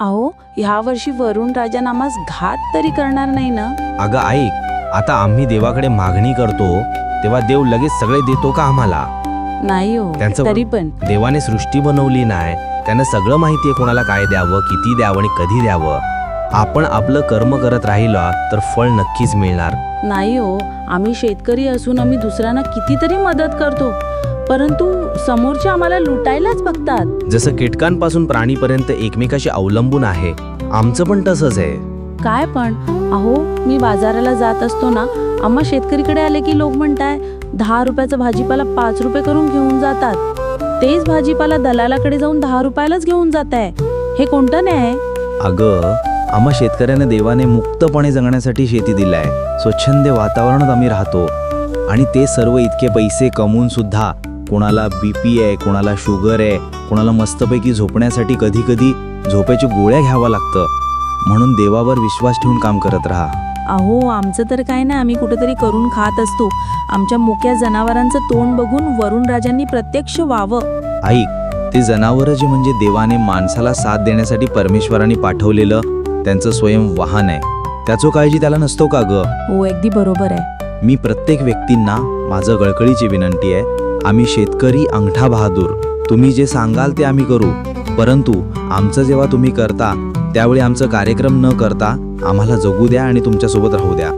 अहो ह्या वर्षी वरुण राजा नामास घात तरी करणार नाही ना? अगं ऐक आता आम्ही देवाकडे मागणी करतो तेव्हा देव लगेच सगळे देतो का आम्हाला? नाही हो त्यांचं- तरी पण. देवाने सृष्टी बनवली नाही त्यानं सगळं माहितीये कोणाला काय द्यावं किती द्यावं आणि कधी द्यावं. आपण आपलं कर्म करत राहिलो तर फळ नक्कीच मिळणार. नाही हो आम्ही शेतकरी असून आम्ही दुसऱ्यांना कितीतरी मदत करतो. परंतु समोरचे आम्हाला लुटायलाच बघतात. जसं कीटकांपासून प्राणीपर्यंत एकमेकाशी अवलंबून आहे आमचं पण तसंच आहे. काय पण? अहो मी बाजाराला जात असतो ना आम्हा शेतकरीकडे आले की लोक म्हणताय दहा रुपयाचा भाजीपाला पाच रुपये करून घेऊन जातात. तेच भाजीपाला दलालाकडे जाऊन दहा रुपयालाच घेऊन जात आहे हे कोणतं न्याय? अगं आम्हा शेतकऱ्यांना देवाने मुक्तपणे जगण्यासाठी शेती दिलाय. स्वच्छंद वातावरणात आम्ही राहतो. आणि ते सर्व इतके पैसे कमवून सुद्धा कोणाला बी पी आहे कोणाला शुगर आहे कोणाला मस्तपैकी झोपण्यासाठी कधी कधी झोपेची गोळ्या घ्यावा लागतं. म्हणून देवावर विश्वास ठेवून काम करत राहा. अहो आमचं तर काय नाही आम्ही कुठेतरी करून खात असतो. आमच्या मुक्या जनावरांचं तोंड बघून वरुण राजांनी प्रत्यक्ष व्हावं. ऐक ते जनावरं जे म्हणजे देवाने माणसाला साथ देण्यासाठी परमेश्वराने पाठवलेलं त्यांचं स्वयं वाहन आहे. त्याचो काळजी त्याला नसतो का ग? हो अगदी बरोबर आहे. मी प्रत्येक व्यक्तींना माझं गळकळीची विनंती आहे आम्ही शेतकरी अंगठा बहादूर. तुम्ही जे सांगाल ते आम्ही करू. परंतु आमचं जेव्हा तुम्ही करता त्यावेळी आमचं कार्यक्रम न करता आम्हाला जगू द्या आणि तुमच्यासोबत राहू द्या.